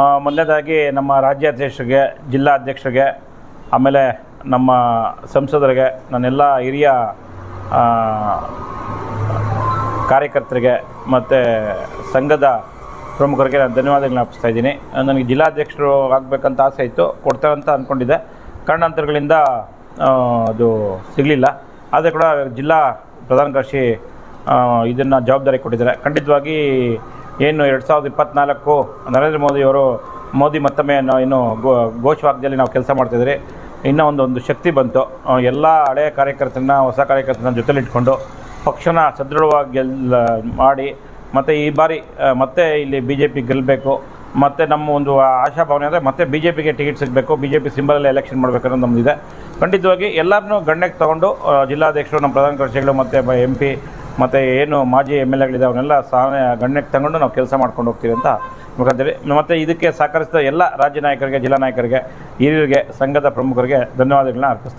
ಮೊದಲನೇದಾಗಿ ನಮ್ಮ ರಾಜ್ಯಾಧ್ಯಕ್ಷರಿಗೆ ಜಿಲ್ಲಾ ಅಧ್ಯಕ್ಷರಿಗೆ ಆಮೇಲೆ ನಮ್ಮ ಸಂಸದರಿಗೆ, ನನ್ನೆಲ್ಲ ಹಿರಿಯ ಕಾರ್ಯಕರ್ತರಿಗೆ ಮತ್ತು ಸಂಘದ ಪ್ರಮುಖರಿಗೆ ನಾನು ಧನ್ಯವಾದಗಳನ್ನ ಅರ್ಪಿಸ್ತಾ ಇದ್ದೀನಿ. ನನಗೆ ಜಿಲ್ಲಾಧ್ಯಕ್ಷರು ಆಗಬೇಕಂತ ಆಸೆ ಇತ್ತು ಕೊಡ್ತಾರೆ ಅಂತ ಅಂದ್ಕೊಂಡಿದ್ದೆ ಕಾರಣಾಂತರಗಳಿಂದ ಅದು ಸಿಗಲಿಲ್ಲ. ಆದರೆ ಕೂಡ ಜಿಲ್ಲಾ ಪ್ರಧಾನ ಕಾರ್ಯದರ್ಶಿ ಇದನ್ನು ಜವಾಬ್ದಾರಿ ಕೊಟ್ಟಿದ್ದಾರೆ. ಖಂಡಿತವಾಗಿ ಏನು ಎರಡು ಸಾವಿರದ ಇಪ್ಪತ್ತ್ನಾಲ್ಕು ನರೇಂದ್ರ ಮೋದಿಯವರು ಮೋದಿ ಮತ್ತೊಮ್ಮೆ ಏನು ಗೋ, ಘೋಷವಾಕ್ಯದಲ್ಲಿ ನಾವು ಕೆಲಸ ಮಾಡ್ತಿದ್ರಿ ಇನ್ನೂ ಒಂದು ಶಕ್ತಿ ಬಂತು. ಎಲ್ಲ ಹಳೆಯ ಕಾರ್ಯಕರ್ತರನ್ನ, ಹೊಸ ಕಾರ್ಯಕರ್ತರನ್ನ ಜೊತೆಲಿಟ್ಕೊಂಡು ಪಕ್ಷನ ಸದೃಢವಾಗಿ ಗೆಲ್ಲ ಮಾಡಿ, ಮತ್ತು ಈ ಬಾರಿ ಮತ್ತೆ ಇಲ್ಲಿ ಬಿ ಜೆ ಪಿ ಗೆಲ್ಲಬೇಕು ಮತ್ತು ನಮ್ಮ ಒಂದು ಆಶಾಭಾವನೆ ಅಂದರೆ ಮತ್ತೆ ಬಿ ಜೆ ಪಿಗೆ ಟಿಕೆಟ್ ಸಿಗಬೇಕು ಬಿ ಜೆ ಪಿ ಸಿಂಬಲಲ್ಲಿ ಎಲೆಕ್ಷನ್ ಮಾಡಬೇಕು ಅನ್ನೋದು ನಮ್ಮದಿದೆ ಖಂಡಿತವಾಗಿ ಎಲ್ಲರನ್ನೂ ಗಣ್ಯಕ್ಕೆ ತಗೊಂಡು ಜಿಲ್ಲಾಧ್ಯಕ್ಷರು, ನಮ್ಮ ಪ್ರಧಾನ ಕಾರ್ಯದರ್ಶಿಗಳು, ಮತ್ತು ಎಂ ಪಿ ಮತ್ತು ಏನು ಮಾಜಿ ಎಂ ಎಲ್ ಎಗಳಿದೆ ಅವನ್ನೆಲ್ಲ ಸಾವನ್ನ ಗಣ್ಯಕ್ಕೆ ತಗೊಂಡು ನಾವು ಕೆಲಸ ಮಾಡ್ಕೊಂಡು ಹೋಗ್ತೀವಿ ಅಂತ ಮುಖಾಂತರ ಮತ್ತು ಇದಕ್ಕೆ ಸಹಕರಿಸಿದ ಎಲ್ಲ ರಾಜ್ಯ ನಾಯಕರಿಗೆ, ಜಿಲ್ಲಾ ನಾಯಕರಿಗೆ, ಹಿರಿಯರಿಗೆ, ಸಂಘದ ಪ್ರಮುಖರಿಗೆ ಧನ್ಯವಾದಗಳನ್ನ ಅರ್ಪಿಸ್ತಾರೆ